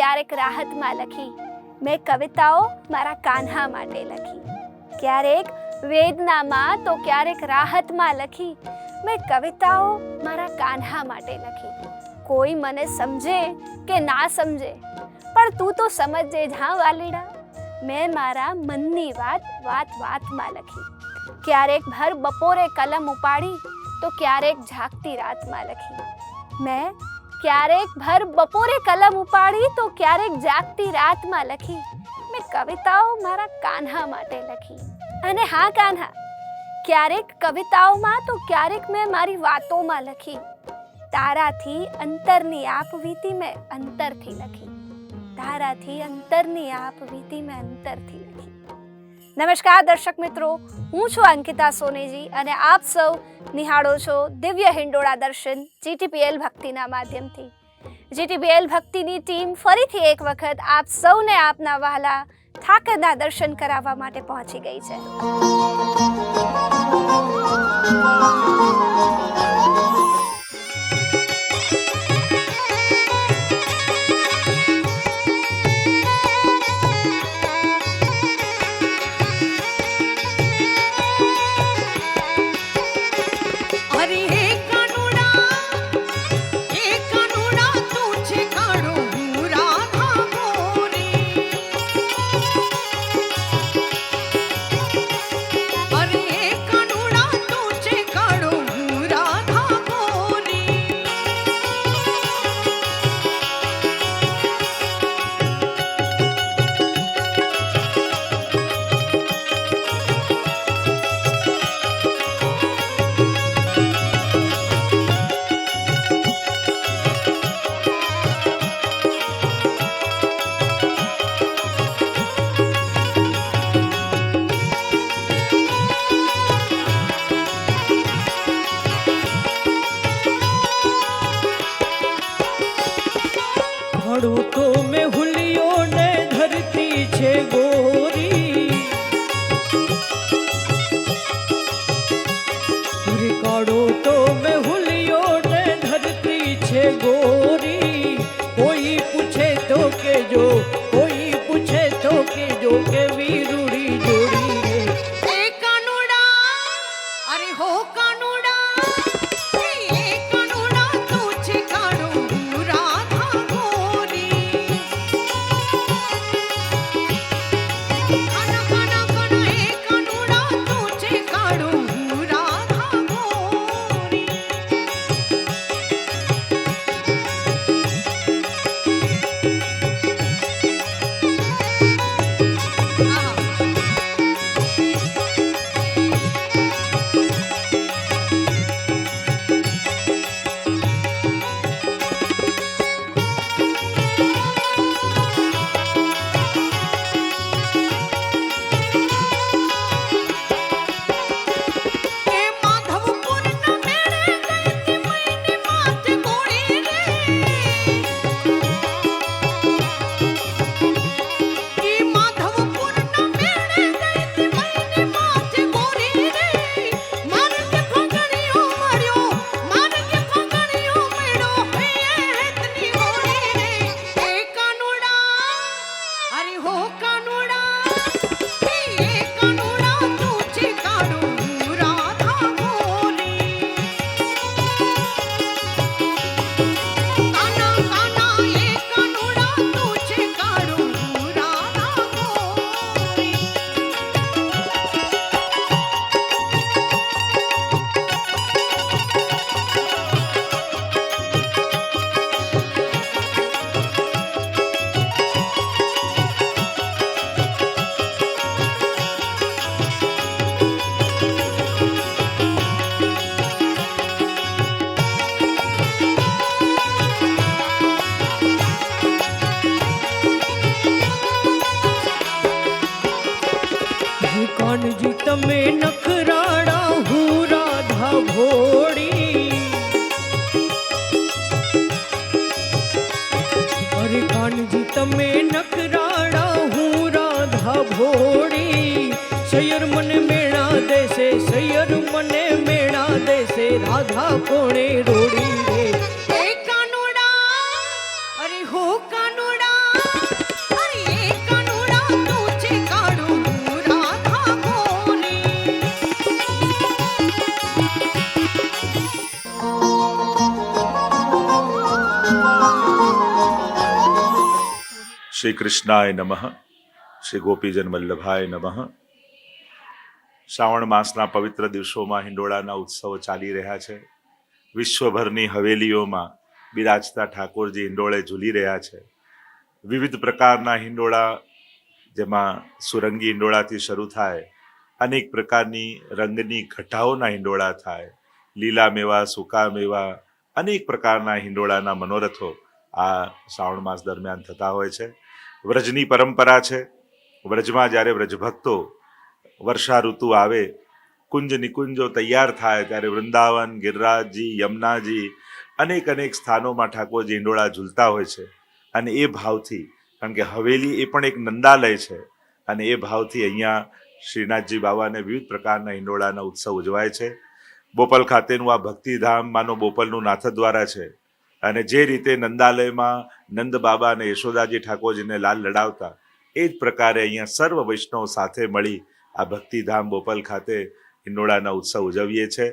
વેદનામાં તો ક્યારેક રાહતમાં લખી, મેં કવિતાઓ મારા કાન્હા માટે લખી. ક્યારેક વેદનામાં તો ક્યારેક રાહતમાં લખી, મેં કવિતાઓ મારા કાન્હા માટે લખી. કોઈ મને સમજે કે ના સમજે, પણ તું તો સમજજે જા વાલીડા? મેં મારા મનની વાત વાત, વાતમાં લખી. ક્યારેક ભર બપોરે કલમ ઉપાડી, તો ક્યારેક જાગતી રાતમાં લખી. મેં ક્યારેક ભર બપોરે કલમ ઉપાડી તો ક્યારેક જાગતી રાતમાં લખી. મેં કવિતાઓ મારા કાન્હા માટે લખી. અને હા, કાન્હા, ક્યારેક કવિતાઓમાં તો ક્યારેક મેં મારી વાતોમાં લખી. તારાથી અંતરની આપ વીતી મેં અંતરથી લખી. તારાથી અંતરની આપ વીતી મેં અંતરથી નમસ્કાર દર્શક મિત્રો, હું છું અંકિતા સોનેજી અને આપ સૌ નિહાળો છો દિવ્ય હિંડોળા દર્શન જીટીપીએલ ભક્તિના માધ્યમથી. જીટીપીએલ ભક્તિની ટીમ ફરીથી એક વખત આપ સૌને આપના વહાલા ઠાકરના દર્શન કરાવવા માટે પહોંચી ગઈ છે. કાનજી તમે નખરાડા હું રાધા ભોળી. સૈયર મને મેળા દેશે, સૈયર મને મેળા દેશે, રાધા કોણે શ્રી કૃષ્ણાય નમઃ. શ્રી ગોપીજન વલ્લભાય નમઃ. શ્રાવણ માસના પવિત્ર દિવસોમાં હિંડોળાના ઉત્સવો ચાલી રહ્યા છે. વિશ્વભરની હવેલીઓમાં બિરાજતા ઠાકોરજી હિંડોળે ઝૂલી રહ્યા છે. વિવિધ પ્રકારના હિંડોળા, જેમાં સુરંગી હિંડોળાથી શરૂ થાય, અનેક પ્રકારની રંગની ઘટાઓના હિંડોળા થાય, લીલા મેવા, સૂકા મેવા, અનેક પ્રકારના હિંડોળાના મનોરથો આ શ્રાવણ માસ દરમિયાન થતા હોય છે. વ્રજની પરંપરા છે. વ્રજમાં જ્યારે વ્રજભક્તો વર્ષા ઋતુ આવે, કુંજ નિકુંજો તૈયાર થાય ત્યારે વૃંદાવન, ગિરરાજજી, યમુનાજી, અનેક અનેક સ્થાનોમાં ઠાકોરજી ઈંડોળા ઝૂલતા હોય છે. અને એ ભાવથી, કારણ કે હવેલી એ પણ એક નંદાલય છે. અને એ ભાવથી અહીંયા શ્રીનાથજી બાવાને વિવિધ પ્રકારના હિંડોળાના ઉત્સવ ઉજવાય છે. બોપલ ખાતેનું આ ભક્તિધામ માનો બોપલનું નાથદ્વારા છે. અને જે રીતે નંદાલયમાં નંદ બાબા અને યશોદાજી ઠાકોરજીને લાલ લડાવતા, એ જ પ્રકારે અહીંયા સર્વ વૈષ્ણવ સાથે મળી આ ભક્તિધામ બોપલ ખાતે હિંડોળાના ઉત્સવ ઉજવીએ છે.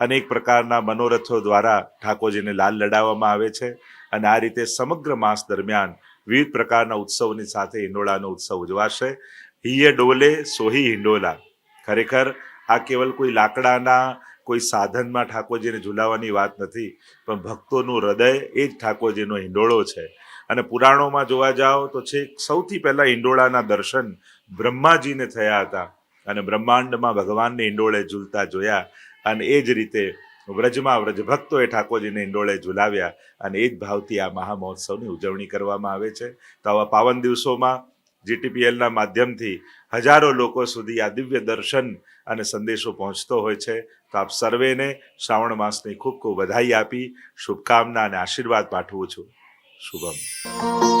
અનેક પ્રકારના મનોરથો દ્વારા ઠાકોરજીને લાલ લડાવવામાં આવે છે અને આ રીતે સમગ્ર માસ દરમિયાન વિવિધ પ્રકારના ઉત્સવની સાથે હિંડોળાનો ઉત્સવ ઉજવાશે. હિયે ડોલે સોહી હિંડોલા. ખરેખર આ કેવલ કોઈ લાકડાના કોઈ સાધનમાં ઠાકોરજીને ઝુલાવવાની વાત નથી, પણ ભક્તોનું હૃદય એ જ ઠાકોરજીનો હિંડોળો છે. અને પુરાણોમાં જોવા જાઓ તો છેક સૌથી પહેલાં હિંડોળાના દર્શન બ્રહ્માજીને થયા હતા. અને બ્રહ્માંડમાં ભગવાનને હિંડોળે ઝૂલતા જોયા અને એ જ રીતે વ્રજમાં વ્રજભક્તોએ ઠાકોરજીને હિંડોળે ઝુલાવ્યા અને એ જ ભાવથી આ મહામહોત્સવની ઉજવણી કરવામાં આવે છે. તો આવા પાવન દિવસોમાં જીટીપીએલના માધ્યમથી હજારો લોકો સુધી આ દિવ્ય દર્શન અને સંદેશો પહોંચતો હોય છે. તો આપ સર્વેને શ્રાવણ માસની ખૂબ ખૂબ વધાઈ આપી, શુભકામના અને આશીર્વાદ પાઠવું છું. શુભમ.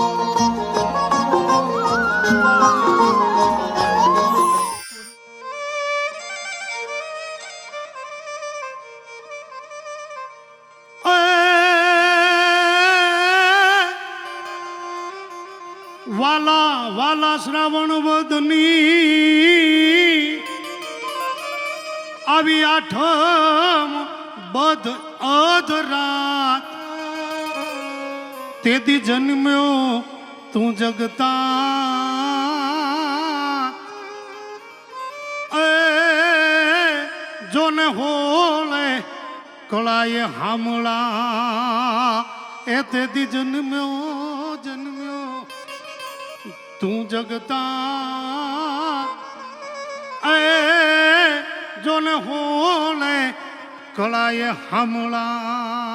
શ્રાવણ વધની આવી આઠમ બધ અધરાત. તેથી જન્મ્યો તું જગતા જોને હોલે કળાએ હામળા. એ તેથી જન્મ્યો તું જગતા એ જોને હોલે કળાએ હામળા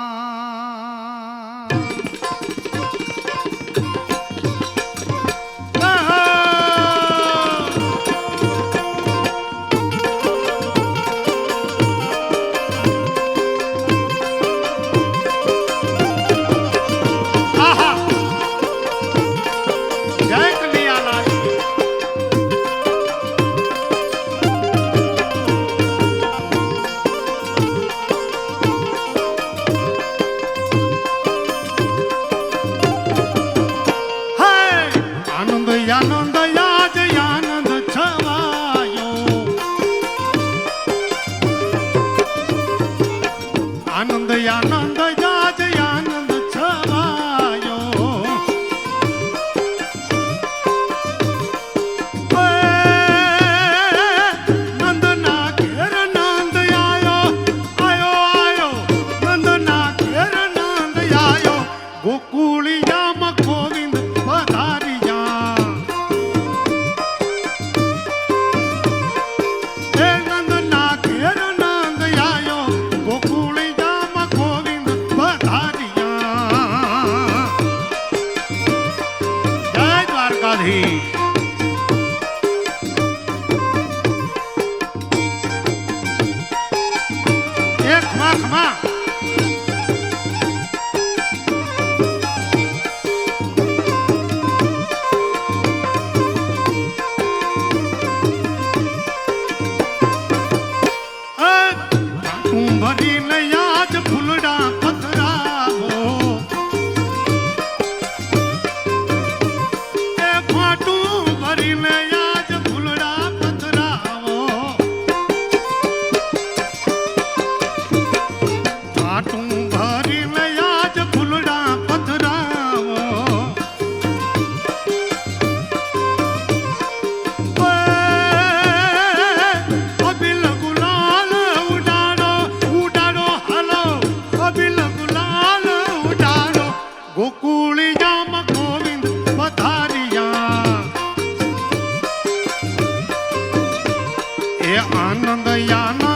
એ આનંદ યાન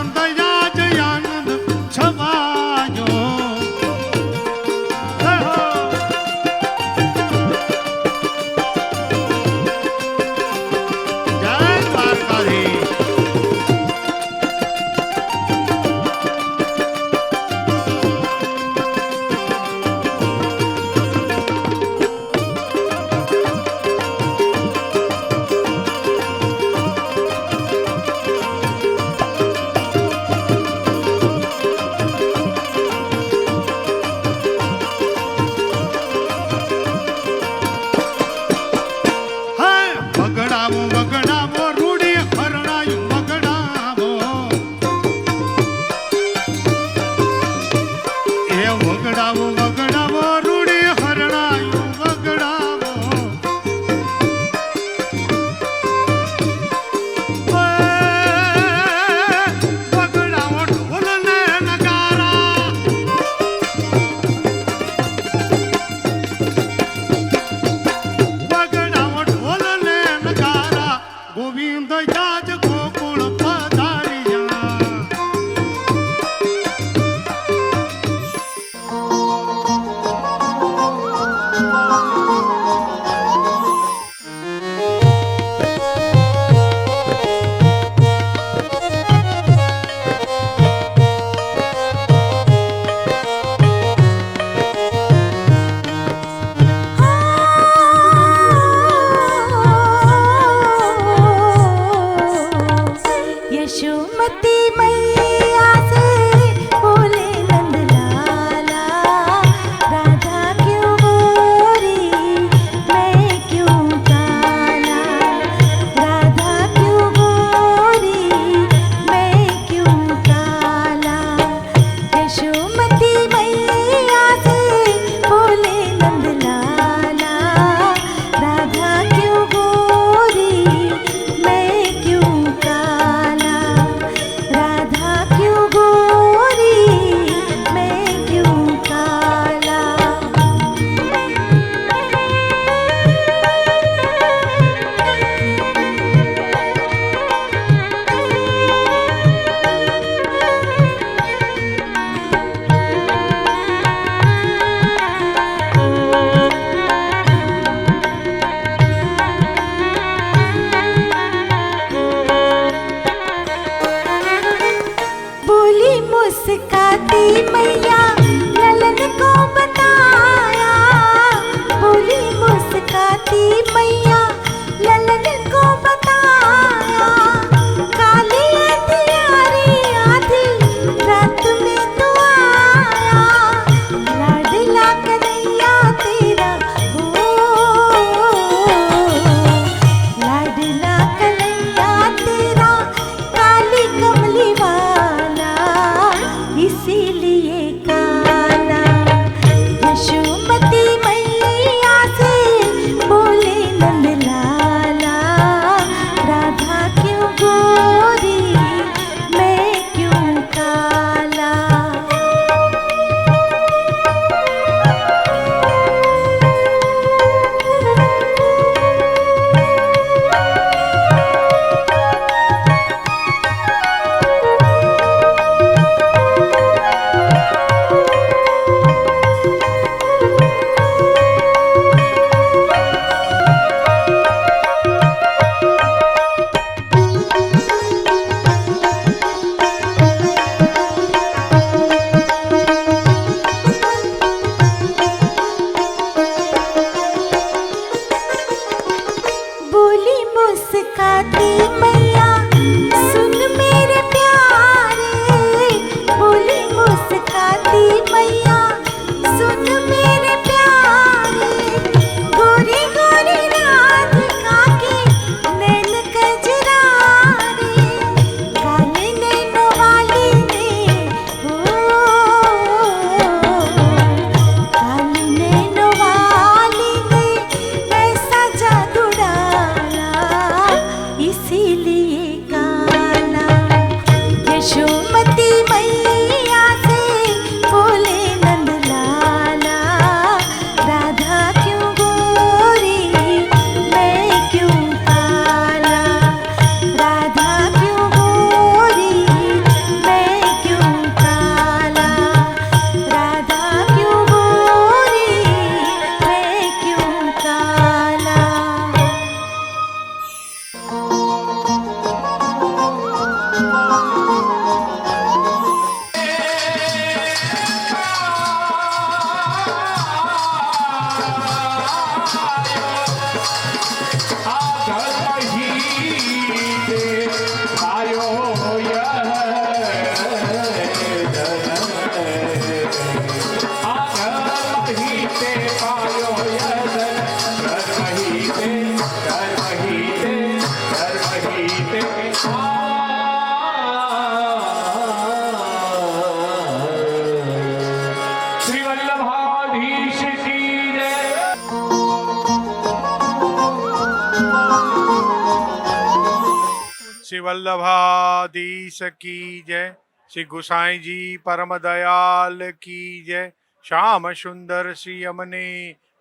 શ્રી વલ્લભાધીશ કી જય શ્રી ગુસાઈજી પરમ દયાલ કી જય શ્યામ સુંદર શ્રી અમને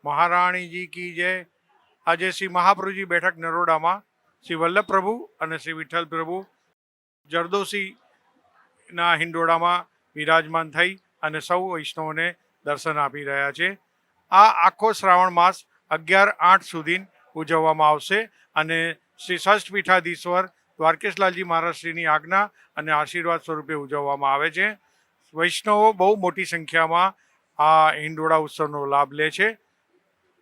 મહારાણીજી કી જય આજે શ્રી મહાપ્રુજી બેઠક નરોડામાં, શ્રી વલ્લભ પ્રભુ અને શ્રી વિઠ્ઠલ પ્રભુ જરદોશીના હિંડોળામાં વિરાજમાન થઈ અને સૌ વૈષ્ણવને દર્શન આપી રહ્યા છે. આ આખો શ્રાવણ માસ અગિયાર આઠ સુધી ઉજવવામાં આવશે અને શ્રી ષષ્ઠ પીઠાધીશ્વર દ્વારકેશલાલજી મહારાજશ્રીની આજ્ઞા અને આશીર્વાદ સ્વરૂપે ઉજવવામાં આવે છે. વૈષ્ણવો બહુ મોટી સંખ્યામાં આ હિંડોળા ઉત્સવનો લાભ લે છે.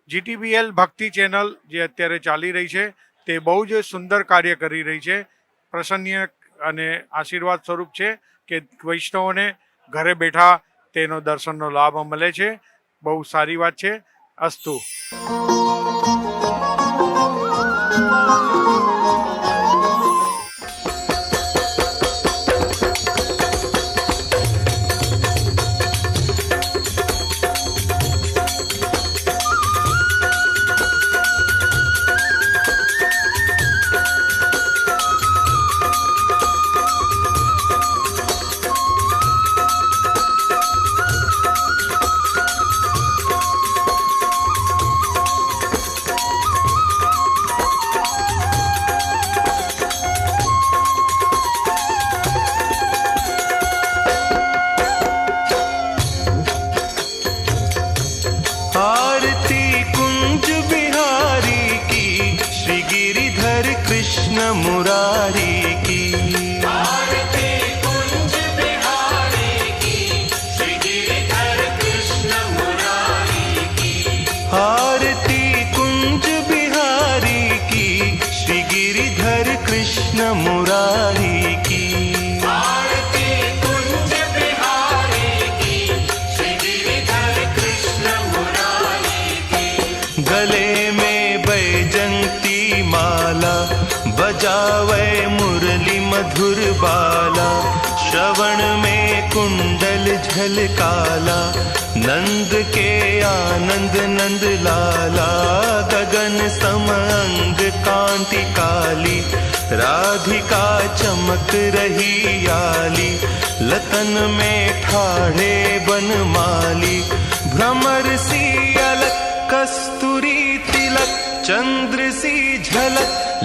જીટીબીએલ ભક્તિ ચેનલ જે અત્યારે ચાલી રહી છે, તે બહુ જ સુંદર કાર્ય કરી રહી છે. પ્રસન્ય અને આશીર્વાદ સ્વરૂપ છે કે વૈષ્ણવોને ઘરે બેઠા તેનો દર્શનનો લાભ મળે છે. બહુ સારી વાત છે. અસ્તુ. श्रवण में कुंडल झलकाला नंद के आनंद नंद लाला गगन सम अंग कांति काली राधिका चमक रही आली लतन में ठाढ़े बनमाली भ्रमर सी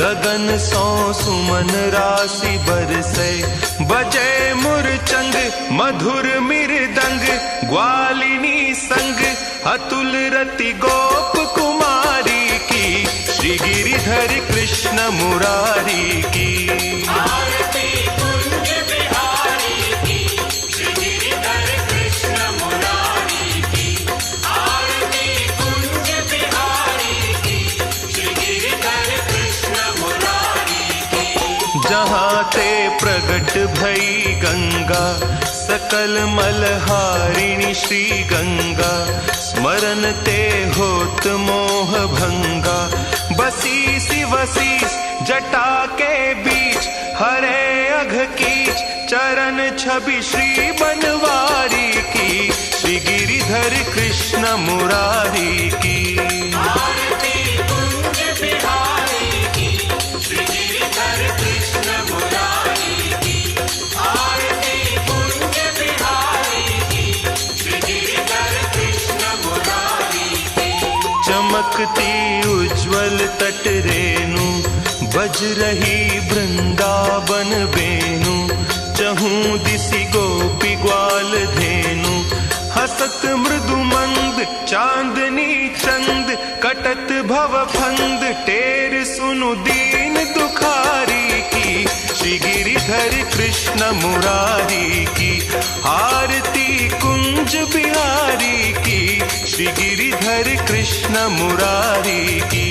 गगन सौ सुमन राशि बरसे बजे मुरचंग मधुर मृदंग ग्वालिनी संग अतुल रति गोप कुमारी की श्री गिरिधर कृष्ण मुरारी की भई गंगा सकल मलहारिणी श्री गंगा स्मरण ते होत मोह भंगा बसी सी वसीस जटा के बीच हरे अघ कीच चरण छवि श्री बनवारी की श्री गिरिधर कृष्ण मुरारी की चमकती उज्जवल तट रेणु बज रही वृंदावन बेनु चहूं दिसी गोपी ग्वाल धेनु हसत मृदु मंद चांदनी चंद कटत भव फंद टेर सुनु दीन दुखारी की श्री गिरिधर कृष्ण मुरारी की आरती कुंज बिहारी की श्री गिरिधर कृष्ण मुरारी की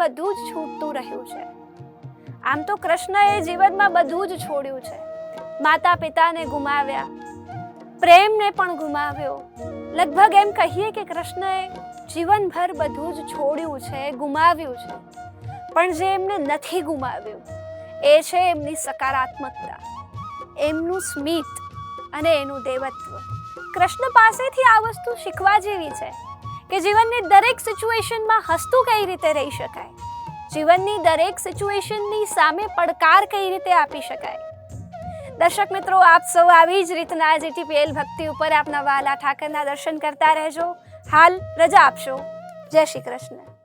બધું જ છૂટતું રહ્યું છે. આમ તો કૃષ્ણએ જીવનમાં બધું જ છોડ્યું છે. માતા પિતાને ગુમાવ્યા. પ્રેમને પણ ગુમાવ્યો. લગભગ એમ કહીએ કે કૃષ્ણએ જીવનભર બધું જ છોડ્યું છે, ગુમાવ્યું છે. પણ જે એમને નથી ગુમાવ્યું, એ છે એમની સકારાત્મકતા. એમનું સ્મિત અને એનું દેવત્વ. કૃષ્ણ પાસેથી આ વસ્તુ શીખવા જેવી છે. કે જીવનની દરેક સિચ્યુએશનમાં હસતું કઈ રીતે રહી શકાય? જીવનની દરેક સિચ્યુએશનની સામે પડકાર કઈ રીતે આપી શકાય? દર્શક મિત્રો, આપ સૌ આવી જ રીતના જીટીપીએલ ભક્તિ ઉપર આપના વાલા ઠાકરના દર્શન કરતા રહેજો. હાલ રજા આપશો. જય શ્રી કૃષ્ણ.